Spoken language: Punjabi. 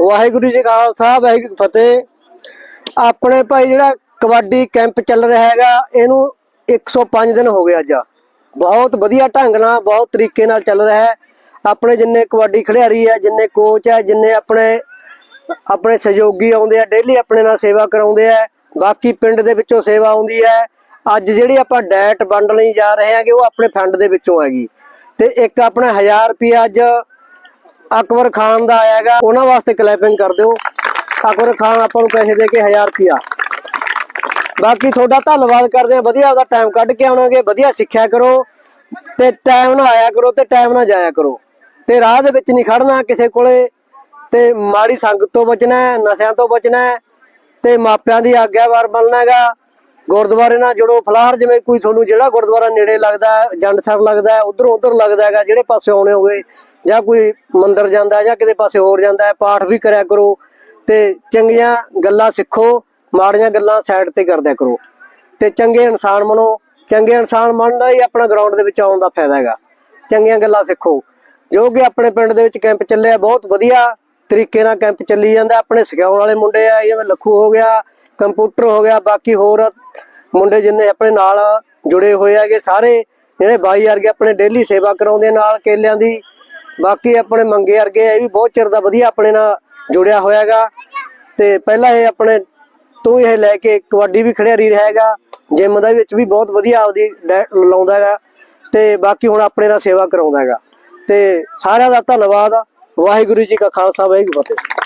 ਵਾਹਿਗੁਰੂ ਜੀ ਕਾ ਖਾਲਸਾ, ਵਾਹਿਗੁਰੂ ਫਤਿਹ। ਆਪਣੇ ਭਾਈ ਜਿਹੜਾ ਕਬੱਡੀ ਕੈਂਪ ਚੱਲ ਰਿਹਾ ਹੈਗਾ, ਇਹਨੂੰ 105 ਦਿਨ ਹੋ ਗਏ ਅੱਜ। ਬਹੁਤ ਵਧੀਆ ਢੰਗ ਨਾਲ, ਬਹੁਤ ਤਰੀਕੇ ਨਾਲ ਚੱਲ ਰਿਹਾ ਹੈ। ਆਪਣੇ ਜਿੰਨੇ ਕਬੱਡੀ ਖਿਡਾਰੀ ਹੈ, ਜਿੰਨੇ ਕੋਚ ਹੈ, ਜਿੰਨੇ ਆਪਣੇ ਆਪਣੇ ਸਹਿਯੋਗੀ ਆਉਂਦੇ ਆ ਡੇਲੀ ਆਪਣੇ ਨਾਲ ਸੇਵਾ ਕਰਾਉਂਦੇ ਆ। ਬਾਕੀ ਪਿੰਡ ਦੇ ਵਿੱਚੋਂ ਸੇਵਾ ਆਉਂਦੀ ਹੈ। ਅੱਜ ਜਿਹੜੀ ਆਪਾਂ ਡੈਟ ਵੰਡ ਲਈ ਜਾ ਰਹੇ ਹਾਂਗੇ, ਉਹ ਆਪਣੇ ਫੰਡ ਦੇ ਵਿੱਚੋਂ ਹੈਗੀ। ਤੇ ਇੱਕ ਆਪਣਾ 1000 ਰੁਪਏ ਅੱਜ ਅਕਬਰ ਖਾਨ ਦਾ ਆਇਆਗਾ, ਉਹਨਾਂ ਵਾਸਤੇ ਕਲੈਪਿੰਗ ਕਰ ਦਿਓ। ਅਕਬਰ ਖਾਨ ਆਪਾਂ ਨੂੰ ਪੈਸੇ ਦੇ ਕੇ 1000 ਰੁਪਿਆ ਬਾਕੀ ਤੁਹਾਡਾ ਧੰਨਵਾਦ ਕਰਦੇ ਆ ਵਧੀਆ ਉਹਦਾ ਟਾਈਮ ਕੱਢ ਕੇ ਆਉਣਾਗੇ, ਵਧੀਆ ਸਿੱਖਿਆ ਕਰੋ ਤੇ ਟਾਈਮ ਨਾਲ ਆਇਆ ਕਰੋ ਤੇ ਟਾਈਮ ਨਾਲ ਜਾਇਆ ਕਰੋ। ਤੇ ਰਾਹ ਦੇ ਵਿੱਚ ਨਹੀਂ ਖੜਨਾ ਕਿਸੇ ਕੋਲੇ। ਤੇ ਮਾੜੀ ਸੰਗਤ ਤੋਂ ਬਚਣਾ ਨਸ਼ਿਆਂ ਤੋਂ ਬਚਣਾ ਤੇ ਮਾਪਿਆਂ ਦੀ ਆਗਿਆਵਾਰ ਬਣਨਾ ਹੈਗਾ। ਗੁਰਦੁਆਰੇ ਨਾਲ ਜੁੜੋ, ਫਲਾਰ ਜਿਵੇਂ ਕੋਈ ਤੁਹਾਨੂੰ ਜਿਹੜਾ ਗੁਰਦੁਆਰਾ ਨੇੜੇ ਲੱਗਦਾ ਜੰਡਸਰ ਲੱਗਦਾ ਉਧਰੋਂ ਉਧਰ ਲੱਗਦਾ ਹੈਗਾ, ਜਿਹੜੇ ਪਾਸੇ ਆਉਣੇ ਹੋਵੇ ਜਾਂ ਕੋਈ ਮੰਦਿਰ ਜਾਂਦਾ ਜਾਂ ਕਿਤੇ ਪਾਸੇ ਹੋਰ ਜਾਂਦਾ ਹੈ, ਪਾਠ ਵੀ ਕਰਿਆ ਕਰੋ ਤੇ ਚੰਗੀਆਂ ਗੱਲਾਂ ਸਿੱਖੋ, ਮਾੜੀਆਂ ਗੱਲਾਂ ਸਾਈਡ ਤੇ ਕਰਦਿਆ ਕਰੋ। ਤੇ ਚੰਗੇ ਇਨਸਾਨ ਬਣੋ ਚੰਗੇ ਇਨਸਾਨ ਬਣਨਾ ਹੀ ਆਪਣਾ ਗਰਾਊਂਡ ਦੇ ਵਿੱਚ ਆਉਣ ਦਾ ਫਾਇਦਾ ਹੈਗਾ। ਚੰਗੀਆਂ ਗੱਲਾਂ ਸਿੱਖੋ। ਜੋ ਕਿ ਆਪਣੇ ਪਿੰਡ ਦੇ ਵਿੱਚ ਕੈਂਪ ਚੱਲਿਆ, ਬਹੁਤ ਵਧੀਆ। ਤਰੀਕੇ ਨਾਲ ਕੈਂਪ ਚੱਲੀ ਜਾਂਦਾ, ਆਪਣੇ ਸਿਖਾਉਣ ਵਾਲੇ ਮੁੰਡੇ ਆ, ਜਿਵੇਂ ਲੱਖੂ ਹੋ ਗਿਆ, ਕੰਪਿਊਟਰ ਹੋ ਗਿਆ, ਬਾਕੀ ਹੋਰ ਮੁੰਡੇ ਜਿੰਨੇ ਆਪਣੇ ਨਾਲ ਜੁੜੇ ਹੋਏ ਹੈਗੇ, ਸਾਰੇ ਜਿਹੜੇ ਬਾਈ ਵਰਗੇ ਆਪਣੇ ਡੇਲੀ ਸੇਵਾ ਕਰਾਉਂਦੇ ਨਾਲ ਕੇਲਿਆਂ ਦੀ, ਬਾਕੀ ਆਪਣੇ ਮੰਗੇ ਵਰਗੇ, ਇਹ ਵੀ ਬਹੁਤ ਚਿਰ ਦਾ ਵਧੀਆ ਆਪਣੇ ਨਾਲ ਜੁੜਿਆ ਹੋਇਆ ਹੈਗਾ। ਤੇ ਪਹਿਲਾਂ ਇਹ ਆਪਣੇ ਤੋਂ ਇਹ ਲੈ ਕੇ ਕਬੱਡੀ ਵੀ ਖਿਡਾਰੀ ਰਹੇਗਾ ਹੈਗਾ ਜਿਮ ਦਾ ਵਿੱਚ ਵੀ ਬਹੁਤ ਵਧੀਆ ਆਪਦੀ ਲਾਉਂਦਾ ਹੈਗਾ, ਤੇ ਬਾਕੀ ਹੁਣ ਆਪਣੇ ਨਾਲ ਸੇਵਾ ਕਰਾਉਂਦਾ ਹੈਗਾ। ਤੇ ਸਾਰਿਆਂ ਦਾ ਧੰਨਵਾਦ। ਵਾਹਿਗੁਰੂ ਜੀ ਕਾ ਖਾਲਸਾ ਵਾਹਿਗੁਰੂ ਫਤਿਹ।